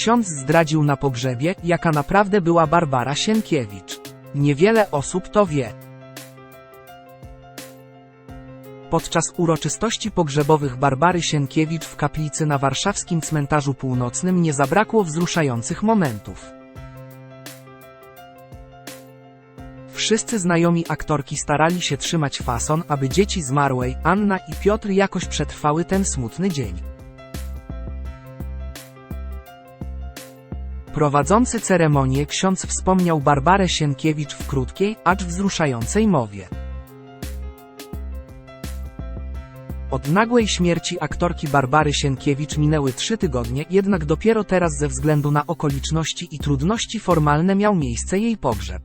ksiądz zdradził na pogrzebie, jaka naprawdę była Barbara Sienkiewicz. Niewiele osób to wie. Podczas uroczystości pogrzebowych Barbary Sienkiewicz w kaplicy na warszawskim cmentarzu północnym nie zabrakło wzruszających momentów. Wszyscy znajomi aktorki starali się trzymać fason, aby dzieci zmarłej, Anna i Piotr jakoś przetrwały ten smutny dzień. Prowadzący ceremonię ksiądz wspomniał Barbarę Sienkiewicz w krótkiej, acz wzruszającej mowie. Od nagłej śmierci aktorki Barbary Sienkiewicz minęły trzy tygodnie, jednak dopiero teraz ze względu na okoliczności i trudności formalne miał miejsce jej pogrzeb.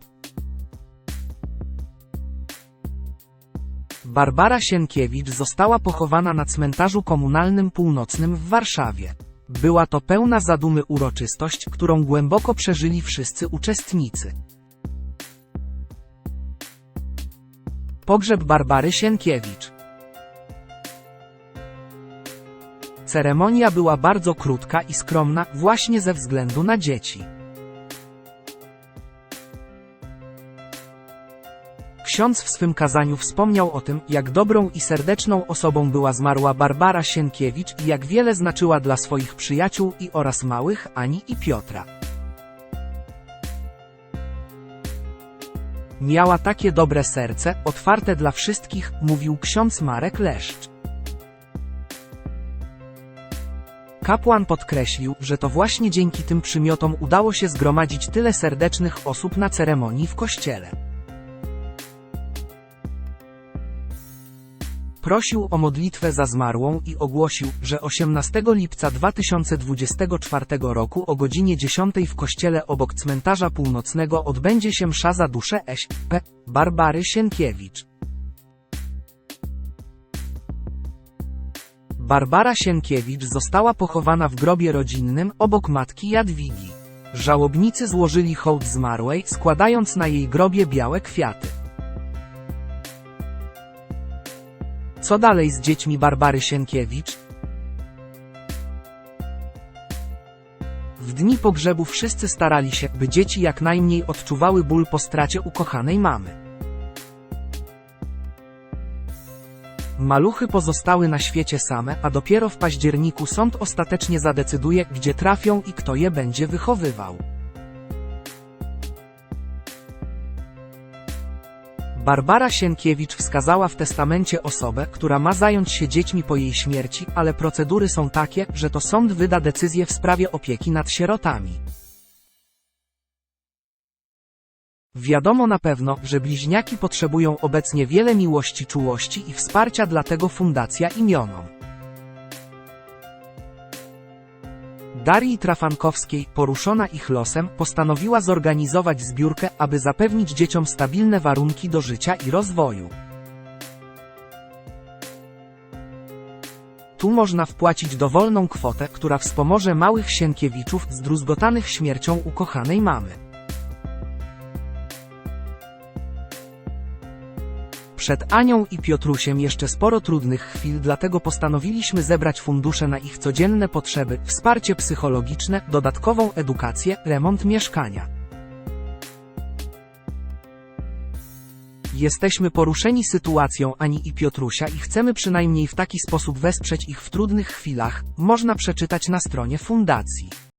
Barbara Sienkiewicz została pochowana na cmentarzu komunalnym północnym w Warszawie. Była to pełna zadumy uroczystość, którą głęboko przeżyli wszyscy uczestnicy. Pogrzeb Barbary Sienkiewicz Ceremonia była bardzo krótka i skromna, właśnie ze względu na dzieci. Ksiądz w swym kazaniu wspomniał o tym, jak dobrą i serdeczną osobą była zmarła Barbara Sienkiewicz i jak wiele znaczyła dla swoich przyjaciół i oraz małych Ani i Piotra. Miała takie dobre serce, otwarte dla wszystkich, mówił ksiądz Marek Leszcz. Kapłan podkreślił, że to właśnie dzięki tym przymiotom udało się zgromadzić tyle serdecznych osób na ceremonii w kościele. Prosił o modlitwę za zmarłą i ogłosił, że 18 lipca 2024 roku o godzinie 10 w kościele obok cmentarza północnego odbędzie się msza za duszę S.P. Barbary Sienkiewicz. Barbara Sienkiewicz została pochowana w grobie rodzinnym obok matki Jadwigi. Żałobnicy złożyli hołd zmarłej, składając na jej grobie białe kwiaty. Co dalej z dziećmi Barbary Sienkiewicz? W dni pogrzebu wszyscy starali się, by dzieci jak najmniej odczuwały ból po stracie ukochanej mamy. Maluchy pozostały na świecie same, a dopiero w październiku sąd ostatecznie zadecyduje, gdzie trafią i kto je będzie wychowywał. Barbara Sienkiewicz wskazała w testamencie osobę, która ma zająć się dziećmi po jej śmierci, ale procedury są takie, że to sąd wyda decyzję w sprawie opieki nad sierotami. Wiadomo na pewno, że bliźniaki potrzebują obecnie wiele miłości, czułości i wsparcia, dlatego Fundacja Imionom. Darii Trafankowskiej, poruszona ich losem, postanowiła zorganizować zbiórkę, aby zapewnić dzieciom stabilne warunki do życia i rozwoju. Tu można wpłacić dowolną kwotę, która wspomoże małych Sienkiewiczów zdruzgotanych śmiercią ukochanej mamy. Przed Anią i Piotrusiem jeszcze sporo trudnych chwil, dlatego postanowiliśmy zebrać fundusze na ich codzienne potrzeby, wsparcie psychologiczne, dodatkową edukację, remont mieszkania. Jesteśmy poruszeni sytuacją Ani i Piotrusia i chcemy przynajmniej w taki sposób wesprzeć ich w trudnych chwilach, można przeczytać na stronie fundacji.